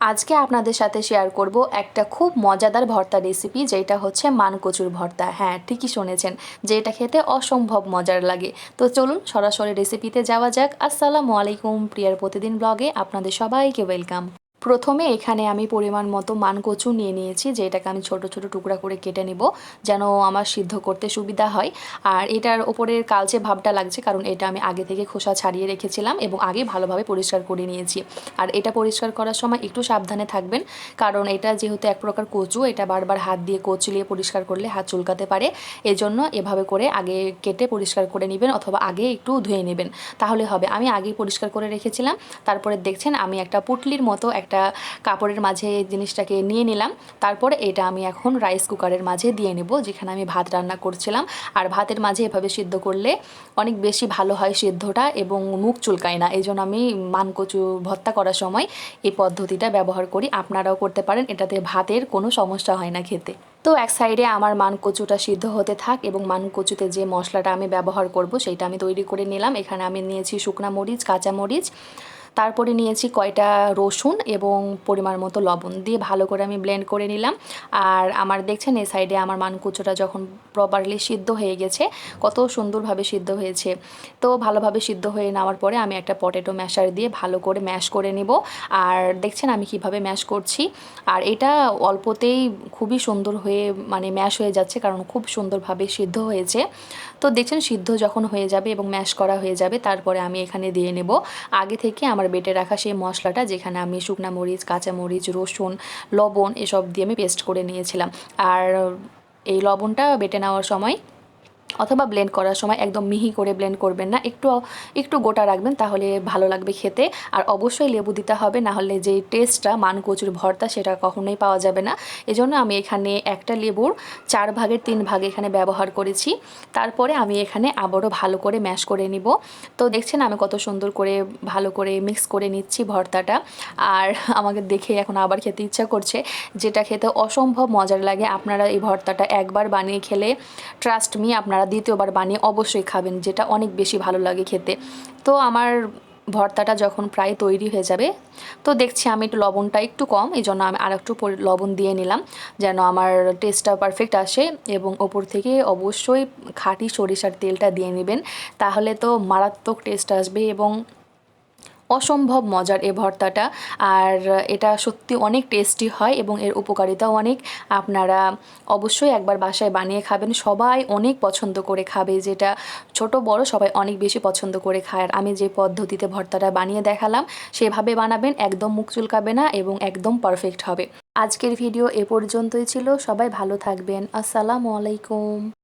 আজকে আপনাদের সাথে শেয়ার করব একটা খুব মজাদার ভর্তা রেসিপি যেটা হচ্ছে মানকচুর ভর্তা। হ্যাঁ ঠিকই শুনেছেন যেটা খেতে অসম্ভব মজার লাগে। তো চলুন সরাসরি রেসিপিতে যাওয়া যাক। আসসালামু আলাইকুম, প্রিয়ার প্রতিদিন ব্লগে আপনাদের সবাইকে ওয়েলকাম প্রথমে এখানে আমি পরিমাণ মতো মানকচু নিয়ে নিয়েছি যেটাকে আমি ছোট ছোট টুকরা করে কেটে নিব, যেন আমার সিদ্ধ করতে সুবিধা হয়। আর এটার ওপরের কালচে ভাবটা লাগছে, কারণ এটা আমি আগে থেকে খোসা ছাড়িয়ে রেখেছিলাম এবং আগে ভালোভাবে পরিষ্কার করে নিয়েছি। আর এটা পরিষ্কার করার সময় একটু সাবধানে থাকবেন, কারণ এটা যেহেতু এক প্রকার কচু, এটা বারবার হাত দিয়ে কচলিয়ে পরিষ্কার করলে হাত চুলকাতে পারে। এজন্য এভাবে করে আগে কেটে পরিষ্কার করে নেবেন অথবা আগে একটু ধুয়ে নেবেন। তাহলে হবে। আমি আগেই পরিষ্কার করে রেখেছিলাম। তারপরে দেখছেন আমি একটা পুটলির মতো একটা কাপড়ের মাঝে এই জিনিসটাকে নিয়ে নিলাম। তারপরে এটা আমি এখন রাইস কুকারের মাঝে দিয়ে নেব, যেখানে আমি ভাত রান্না করছিলাম। আর ভাতের মাঝে এভাবে সিদ্ধ করলে অনেক বেশি ভালো হয় সিদ্ধটা এবং মুখ চুলকায় না। এই জন্য আমি মানকচু ভর্তা করার সময় এই পদ্ধতিটা ব্যবহার করি। আপনারাও করতে পারেন, এটাতে ভাতের কোনো সমস্যা হয় না খেতে। তো এক সাইডে আমার মান কচুটা সিদ্ধ হতে থাক এবং মান কচুতে যে মশলাটা আমি ব্যবহার করব, সেইটা আমি তৈরি করে নিলাম। এখানে আমি নিয়েছি শুকনা মরিচ, কাঁচা মরিচ তারপরে নিয়েছি কয়টা রসুন এবং পরিমাণ মতো লবণ দিয়ে ভালো করে আমি ব্লেন্ড করে নিলাম। আর আমার দেখছেন, এই সাইডে আমার মানকুচোটা যখন প্রপারলি সিদ্ধ হয়ে গেছে, কত সুন্দরভাবে সিদ্ধ হয়েছে। তো ভালোভাবে সিদ্ধ হয়ে নেওয়ার পরে আমি একটা পটেটো ম্যাশার দিয়ে ভালো করে ম্যাশ করে নিব। আর দেখছেন, আমি কীভাবে ম্যাশ করছি। আর এটা অল্পতেই খুবই সুন্দর হয়ে মানে ম্যাশ হয়ে যাচ্ছে, কারণ খুব সুন্দরভাবে সিদ্ধ হয়েছে। তো দেখছেন, সিদ্ধ যখন হয়ে যাবে এবং ম্যাশ করা হয়ে যাবে, তারপরে আমি এখানে দিয়ে নেব। আগে থেকে আমার বেটে রাখা সেই মশলাটা যেখানে আমি শুকনা মরিচ, কাঁচা মরিচ, রসুন, লবণ এসব দিয়ে আমি পেস্ট করে নিয়েছিলাম। আর এই লবণটা বেটে নেওয়ার সময় অথবা ব্লেন্ড করার সময় একদম মিহি করে ব্লেন্ড করবেন না। একটু একটু গোটা রাখবেন, তাহলে ভালো লাগবে খেতে। আর অবশ্যই লেবু দিতে হবে, না হলে যে টেস্টটা মান কচুর ভর্তা, সেটা কখনোই পাওয়া যাবে না। এজন্য আমি এখানে একটা লেবুর চার ভাগের তিন ভাগ এখানে ব্যবহার করেছি। তারপরে আমি এখানে আবারও ভালো করে ম্যাশ করে নিব। তো দেখছেন, আমি কত সুন্দর করে ভালো করে মিক্স করে নিচ্ছি ভর্তাটা। আর আমাকে দেখে এখন আবার খেতে ইচ্ছা করছে, যেটা খেতে অসম্ভব মজার লাগে। আপনারা এই ভর্তাটা একবার বানিয়ে খেলে ট্রাস্ট মি আপনারা দ্বিতীয়বার বানিয়ে অবশ্যই খাবেন, যেটা অনেক বেশি ভালো লাগে খেতে। তো আমার ভর্তাটা যখন প্রায় তৈরি হয়ে যাবে, তো দেখছি আমি একটু লবণটা একটু কম এই জন্য আমি আর একটু লবণ দিয়ে নিলাম, যেন আমার টেস্টটা পারফেক্ট আসে এবং ওপর থেকে অবশ্যই খাঁটি সরিষার তেলটা দিয়ে নেবেন, তাহলে তো মারাত্মক টেস্ট আসবে এবং অসম্ভব মজার এ ভর্তাটা। আর এটা সত্যি অনেক টেস্টি হয় এবং এর উপকারিতাও অনেক। আপনারা অবশ্যই একবার বাসায় বানিয়ে খাবেন। সবাই অনেক পছন্দ করে খাবে যেটা ছোট বড় সবাই অনেক বেশি পছন্দ করে খায়। আর আমি যে পদ্ধতিতে ভর্তাটা বানিয়ে দেখালাম, সেভাবে বানাবেন, একদম মুখ চুলকাবে না এবং একদম পারফেক্ট হবে। আজকের ভিডিও এ পর্যন্তই ছিল। সবাই ভালো থাকবেন। আসসালামু আলাইকুম।